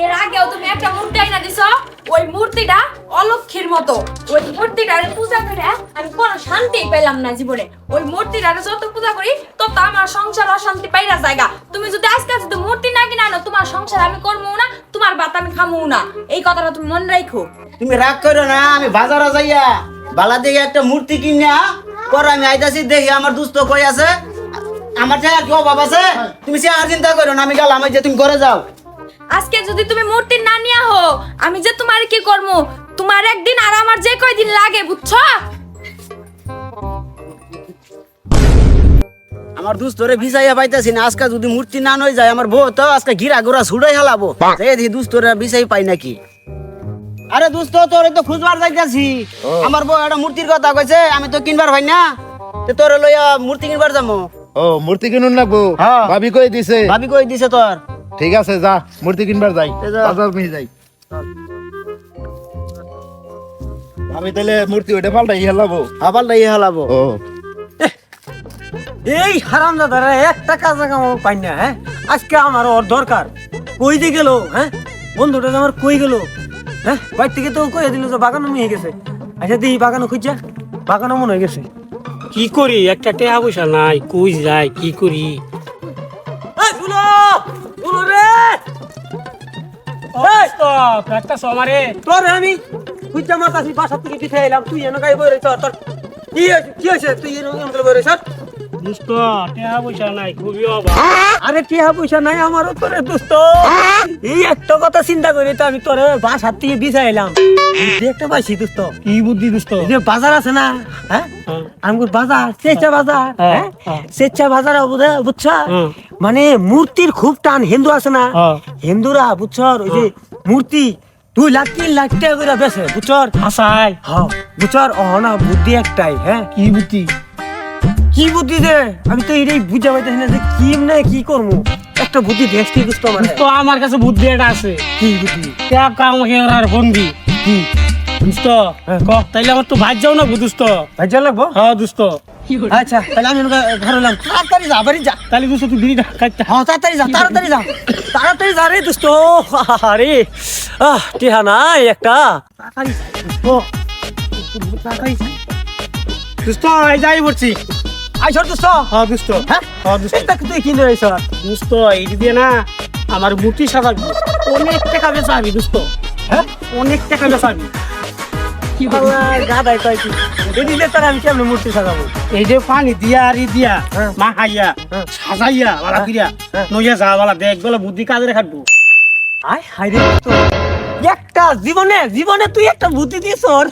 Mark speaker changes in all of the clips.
Speaker 1: এর তুমি একটা মূর্তি ওই মূর্তিটা মতো। ওই মূর্তিটারে পূজা করে আমি কোনো শান্তি না জীবনে। ওই মূর্তিটারে যত পূজা করি, তত আমার সংসার অশান্তি পাইরা জায়গা তুমি যদি আজকে যদি মূর্তি না কিনা তোমার সংসার আমি করব না, তোমার ভাত আমি খামু না। এই কথাটা তুমি মনে রাখো
Speaker 2: তুমি রাগ করো না, আমি বাজারে যাইয়া বালা দিয়ে একটা মূর্তি কিনা পর আমি আইতাছি, দেখি আমার দুস্থ কই আছে। আমার যে আর কি অভাব আছে? তুমি সে আর চিন্তা করো না, আমি গেলাম যে তুমি করে যাও।
Speaker 1: আজকে যদি তুমি মূর্তি না নিয়া হো আমি যে তোমার কি করব তোমার একদিন আর আমার যে কয়দিন লাগে বুঝছ?
Speaker 2: আমার দুস্তরে ভিসাইয়া পাইতাছি না আজকে যদি মূর্তি না নই যায় আমার বউ তো আজকে ঘিরা ঘোরা ছুড়াই হেলাবো। এই দেখি দুস্তরে ভিসাই পাই নাকি? আরে দুস্ত তোরে তো খুঁজবার যাইতাছি। আমার বউ একটা মূর্তির কথা কইছে আমি তো কিনবার ভাই না। তে তোরে লইয়া মূর্তি কিনবার যাব
Speaker 3: ও মূর্তি কিনুন লাগবো
Speaker 2: হ্যাঁ।
Speaker 3: ভাবি কই দিছে?
Speaker 2: ভাবি কই দিছে তোর?
Speaker 3: ঠিক আছে যা মূর্তি কিনবার যাই। বাজার নিয়ে যাই। ভাবি তাহলে মূর্তি ওইটা পাল্টাই হেলাবো
Speaker 2: আবার লাইয়া হেলাবো
Speaker 3: ও।
Speaker 4: এই হারাম দাদারা একটা কাজ কাম পাই না হ্যাঁ? আজকে আমার ওর দরকার। কই দিয়ে গেল হ্যাঁ? বন্ধুটা যে আমার কই গেল হ্যাঁ? বাইর থেকে তো কই দিল যে বাগানো হয়ে গেছে। আচ্ছা দিই বাগানো খুঁজা বাগানো মনে হয়ে গেছে।
Speaker 5: কি করি? একটা টেহা পয়সা নাই কই যাই কি করি?
Speaker 4: এই,
Speaker 5: একটা সমারে
Speaker 4: তোর আমি খুঁজা মাতাছি বাসা থেকে পিঠে এলাম তুই এনে গাই বইরে তোর তোর কি হয়েছে কি হয়েছে? তুই এনে বইরে স্যার
Speaker 5: দুষ্ট টেহা পয়সা নাই খুবই অভাব।
Speaker 4: আরে টিয়া পয়সা নাই আমারও তোরে দোস্ত এই একটা কথা চিন্তা করি তো আমি তোরে বাসার থেকে বিছাইলাম বুদ্ধি একটা পাইছি দোস্ত
Speaker 5: কি বুদ্ধি
Speaker 4: এই যে বাজার আছে না হ্যাঁ?
Speaker 5: হ্যাঁ।
Speaker 4: আমগুর বাজার স্বেচ্ছা বাজার
Speaker 5: হ্যাঁ,
Speaker 4: হ্যাঁ?
Speaker 5: হ্যাঁ।
Speaker 4: স্বেচ্ছা বাজার বুঝা বুঝছা? মানে মূর্তির খুব টান হিন্দু আছে না। হিন্দুরা বুঝছর ওই যে মূর্তি দুই লাখ তিন লাখ টাকা করে বেছে বুঝছর
Speaker 5: হাসাই
Speaker 4: হ্যাঁ। বুঝছর ও না বুদ্ধি একটাই হ্যাঁ
Speaker 5: কি বুদ্ধি?
Speaker 4: কি বুদ্ধি দে আমি তো এটাই বুঝা পাইতেছি না যে কি না কি করব একটা বুদ্ধি দেখছি দোস্ত মানে?
Speaker 5: তো আমার কাছে বুদ্ধি এটা আছে।
Speaker 4: কি বুদ্ধি?
Speaker 5: টেহা কাম হেরার বন্দি।
Speaker 4: কি?
Speaker 5: দুষ্ট ক তাইলে আমার তো ভাই যাও না দুষ্ট?
Speaker 4: ভাইজা লাগবো?
Speaker 5: হ্যাঁ দুষ্ট।
Speaker 4: আচ্ছা তাহলে আমি ঘর তাড়াতাড়ি যা বাড়ি যা।
Speaker 5: তাহলে দুষ্ট তুই বিড়িটা খাইতে।
Speaker 4: হ্যাঁ তাড়াতাড়ি যা তাড়াতাড়ি যা। তাড়াতাড়ি যা রে দোস্ত আরে আহ টিহা নাই একটা। তাড়াতাড়ি যা, দোস্ত। তাড়াতাড়ি যা।
Speaker 5: দুষ্ট এই যাই
Speaker 4: আইসর দোস্ত
Speaker 5: হ্যাঁ দুষ্ট।
Speaker 4: হ্যাঁ?
Speaker 5: হ্যাঁ দুষ্ট।
Speaker 4: এটা তুই কিনে আইসর
Speaker 5: দুষ্ট এই দিয়ে না আমার মূর্তি সাজাবি। অনেক টাকা বেচাবি দুষ্ট।
Speaker 4: হ্যাঁ?
Speaker 5: অনেক টাকা বেচাবি।
Speaker 4: গাদাই কয় কি? এই দিলে তার আমি কেমন মূর্তি সাজাবো?
Speaker 5: এই যে পানি দিয়া আর দিয়া
Speaker 4: হ্যাঁ।
Speaker 5: মা খাইয়া
Speaker 4: হ্যাঁ।
Speaker 5: সাজাইয়া বালা করিয়া
Speaker 4: হ্যাঁ।
Speaker 5: নইয়া যা বালা দেখ বলে বুদ্ধি কাজে খাটবো।
Speaker 4: আয় হাই রে দোস্ত। একটা জীবনে জীবনে তুই একটা বুদ্ধি দিস ওর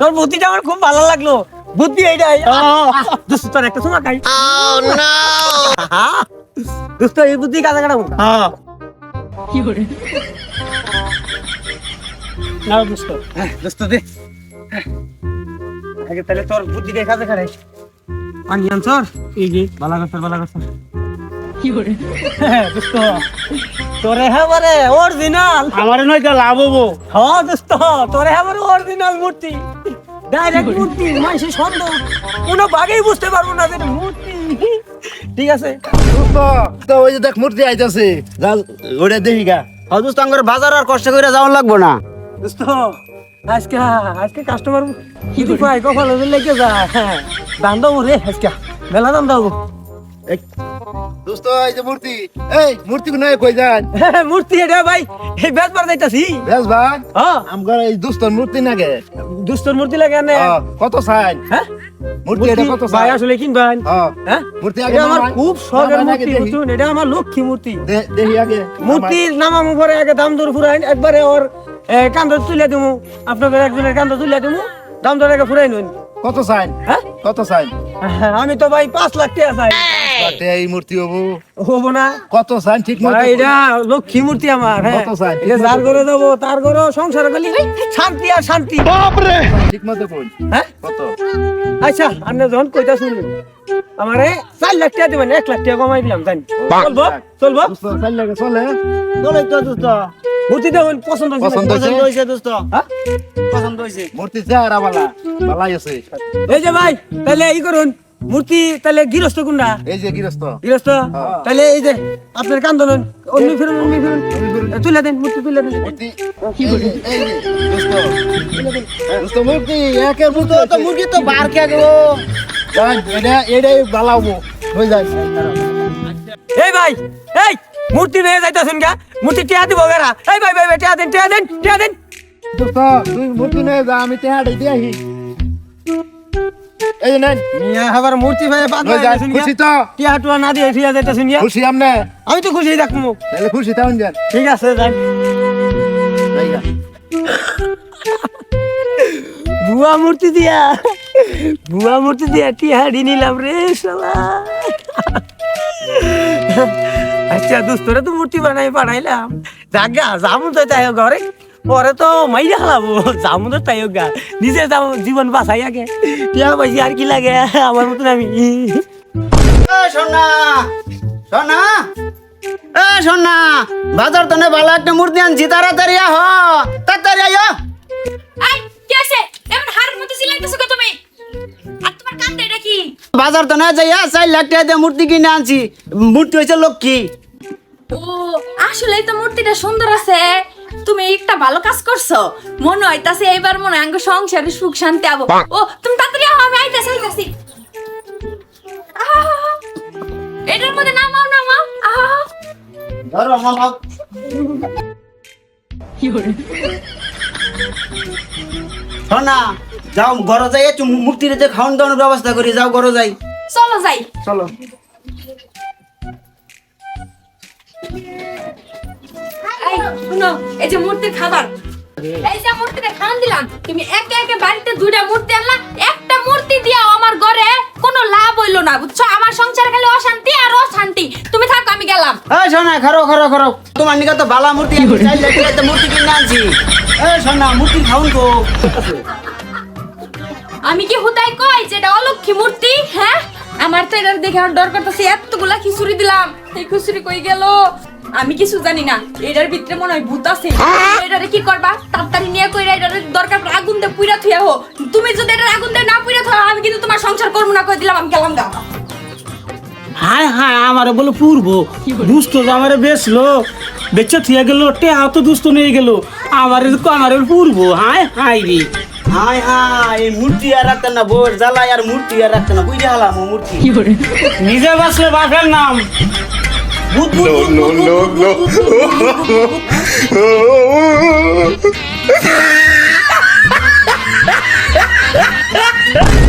Speaker 4: তোর বুদ্ধিটা আমার খুব ভালো লাগল। বুদ্ধি এইটাই। দোস্ত তোর একটা সময় খাই। দোস্ত এই বুদ্ধি কাজে কাটাবো
Speaker 5: হ্যাঁ না দুষ্ট।
Speaker 4: দোস্ত দে। আগে তাহলে তোর বুদ্ধি দিয়ে কাজে কাটাই পানি আনছর
Speaker 5: এই যে
Speaker 4: বালা বালা করছর
Speaker 5: হ্যাঁ, দুষ্ট।
Speaker 4: তোরে অরিজিনাল
Speaker 5: আমার নয় তো লাভ হব।
Speaker 4: হ্যাঁ দোস্ত তোরে হ্যাঁ অরিজিনাল মূর্তি। ডাইরেক্ট মূর্তি মানুষের সন্দেহ কোনো বাগেই বুঝতে পারব না যে মূর্তি। ঠিক আছে?
Speaker 3: দোস্ত, তো ওই যে দেখ মূর্তি আইতাছে। যা ওটা দেখি গা।
Speaker 2: হ্যাঁ দোস্ত আমার বাজার আর কষ্ট করে যাওয়ার লাগবো না।
Speaker 4: দোস্ত আজকে আজকে কাস্টমার কি কপাল লেগে যায়। হ্যাঁ দাম দাও রে আজকে। মেলা দাম দাও।
Speaker 3: দোস্ত এই যে মূর্তি এই মূর্তি নয় কই যান?
Speaker 4: মূর্তি এটা ভাই এই বেশ বার যাইতাছি।
Speaker 3: বেশ ভাই
Speaker 4: হ্যাঁ।
Speaker 3: আমগার এই দোস্তর মূর্তি নাগে।
Speaker 4: দুস্তর মূর্তি লাগে না
Speaker 3: কত চাই
Speaker 4: হ্যাঁ?
Speaker 3: মূর্তি এটা কত
Speaker 4: ভাই
Speaker 3: চাই
Speaker 4: আসলে কিনবেন।
Speaker 3: হ্যাঁ
Speaker 4: হ্যাঁ?
Speaker 3: মূর্তি আগে
Speaker 4: আমার খুব শখের মূর্তি
Speaker 3: দেখি।
Speaker 4: এটা আমার লক্ষ্মী মূর্তি।
Speaker 3: দেখি আগে
Speaker 4: মূর্তির নামামু পরে আগে দাম দর ফুরাইন একবারে ওর কান্দ তুলে দিমু। আপনাদের একজনের কান্দ তুলে দিমু। দাম দর আগে ফুরাই নুন
Speaker 3: কত চাই
Speaker 4: হ্যাঁ?
Speaker 3: কত চাই
Speaker 4: আমি তো ভাই পাঁচ লাখ টাকা চাই।
Speaker 3: বাটে এই মূর্তি হব।
Speaker 4: হব না।
Speaker 3: কত চাই ঠিক মতো
Speaker 4: এটা লক্ষ্মী মূর্তি আমার হ্যাঁ।
Speaker 3: কত চাই?
Speaker 4: এটা যার করে? দেবো তার করে সংসার গলি শান্তি আর শান্তি।
Speaker 3: ঠিক মতো কই
Speaker 4: হ্যাঁ?
Speaker 3: কত?
Speaker 4: আচ্ছা আপনি যখন কইতা শুনলেন আমারে চার লাখ টাকা দেবেন এক লাখ টাকা কমাই দিলাম জানি চলবো চলবো।
Speaker 3: চলে।
Speaker 2: চলে তো দোস্ত
Speaker 4: মূর্তি দেবেন পছন্দ
Speaker 3: পছন্দ
Speaker 2: পছন্দ হয়েছে দোস্ত।
Speaker 4: হ্যাঁ?
Speaker 2: পছন্দ হয়েছে।
Speaker 3: মূর্তি চেহারা বালা বালাই আছে।
Speaker 4: এই যে ভাই তাহলে এই করুন মূর্তি তাহলে গৃহস্থ কোনটা?
Speaker 3: এই যে গৃহস্থ।
Speaker 4: গৃহস্থ? তাহলে এই যে আপনার কান্দন অন্য ফিরুন অন্য ফিরুন। তুলে দেন মূর্তি তুলে দেন।
Speaker 3: মূর্তি একের মূর্তি
Speaker 2: তো মুরগি তো বার কে গো।
Speaker 3: যান, এটা এটাই বালাবো। হয়ে যায়।
Speaker 4: এই ভাই এই! মূর্তি নিয়ে যাইতেছেন গা? মূর্তি টিয়া দিব বেড়া এই ভাই ভাই ভাই টিয়া দেন টিয়া দেন টিয়া দেন।
Speaker 3: দোস্ত তুই মূর্তি নিয়ে যা আমি তেহাড়ে দিয়ে আসি এই নেন।
Speaker 4: মিয়া আবার মূর্তি ভাই বাদ
Speaker 3: হয়ে যায় খুশি তো?
Speaker 4: টিয়া টুয়া না দিয়ে টিয়া যাইতেছেন গা
Speaker 3: খুশি আমনে?
Speaker 4: আমি তো খুশি দেখব
Speaker 3: তাহলে খুশি তাহলে যান।
Speaker 4: ঠিক আছে
Speaker 3: জায়গা
Speaker 4: বুয়া মূর্তি দিয়া বুয়া মূর্তি দিয়া টিহাড়ি নিলাম রে শালা। আচ্ছা দোস্তরা তো মূর্তি বানাই বানাইলাম। জাগা যাব তো তাই ঘরে। পরে তো মাইরা হালাবো যাব তো তাই গা। নিজে যাব জীবন বাঁচাই আগে। টিয়া পাইছি আর কি লাগে? আমার মতন আমি।
Speaker 2: এ সোনা। সোনা। এ সোনা। বাজার তো নে ভালো একটা মূর্তি আনছি তাড়াতাড়ি আহ। তাড়াতাড়ি আয়।
Speaker 1: আই কি আছে এমন হারের মতো চিল্লাইতেছো গো তুমি? আর তোমার কান্দে এটা কি?
Speaker 2: বাজার তো না যাইয়া চার লাখ টাকা দিয়ে মূর্তি কিনে আনছি। মূর্তি হয়েছে লক্ষ্মী।
Speaker 1: ও আসলেই তো মূর্তিটা সুন্দর আছে। তুমি একটা ভালো কাজ করছ। মনে হইতাছে এবার মনে হয় আঙ্গ সংসারে সুখ শান্তি আবো। ও তুমি তাড়াতাড়ি আও আমি আইতাছি আইতাছি। এটার মধ্যে নামাও নামাও। আহা
Speaker 2: ধরো মামা। সোনা যাও ঘরে যাই একটু যে খাওয়ান দাওয়ানোর ব্যবস্থা করি যাও ঘরে যাই।
Speaker 1: চলো যাই।
Speaker 2: চলো।
Speaker 1: এই যে মূর্তির খাবার। এই যে মূর্তিটা খান দিলাম তুমি একে একে বাড়িতে দুইটা মূর্তি আনলা একটা মূর্তি দিয়াও আমার ঘরে কোনো লাভ হইল না বুঝছ? আমার সংসার খালি অশান্তি আর অশান্তি। তুমি থাকো আমি গেলাম।
Speaker 2: এই সোনা খারো খারো খারো। তোমার নিকা তো ভালো মূর্তি আমি টাকা দিয়ে মূর্তি কিনে আনছি। এই সোনা মূর্তি খাউন কো
Speaker 1: আমি কি হুদাই কই যে এটা অলক্ষী মূর্তি? হ্যাঁ? আমার তো এটা দেখে আমার ডর করতেছে এতগুলা খিচুড়ি দিলাম। এই খিচুড়ি কই গেল? আমি কিছু জানি না এটার ভিতরে মনে হয় ভূত আছে। এটারে কি করবা? তাড়াতাড়ি নিয়ে কইরা এটার দরকার পড়ে আগুন দে পুইরা থুয়া হো। তুমি যদি এটার আগুন দে না পুইরা থুয়া আমি কিন্তু তোমার সংসার করব না কই দিলাম আমি গেলাম গা।
Speaker 5: হায় হায় আমারে বলে পূর্ব। দুষ্ট আমারে বেচলো বেচে থিয়া গেল টেহা তো দুষ্ট নিয়ে গেল। আমারে আমারে পূর্ব। হায় হায় রে।
Speaker 2: হাই হাই এই মূর্তি আর রাখতেন না বোর জ্বালায় আর মূর্তি আর রাখতেন না। বুঝে হালাম ও মূর্তি।
Speaker 5: নিজে বাঁচলে বাপের নাম
Speaker 2: ভূত, ভূত, ভূত, ভূত, ভূত, ভূত, ভূত, ভূত, ভূত, ভূত, ভূত।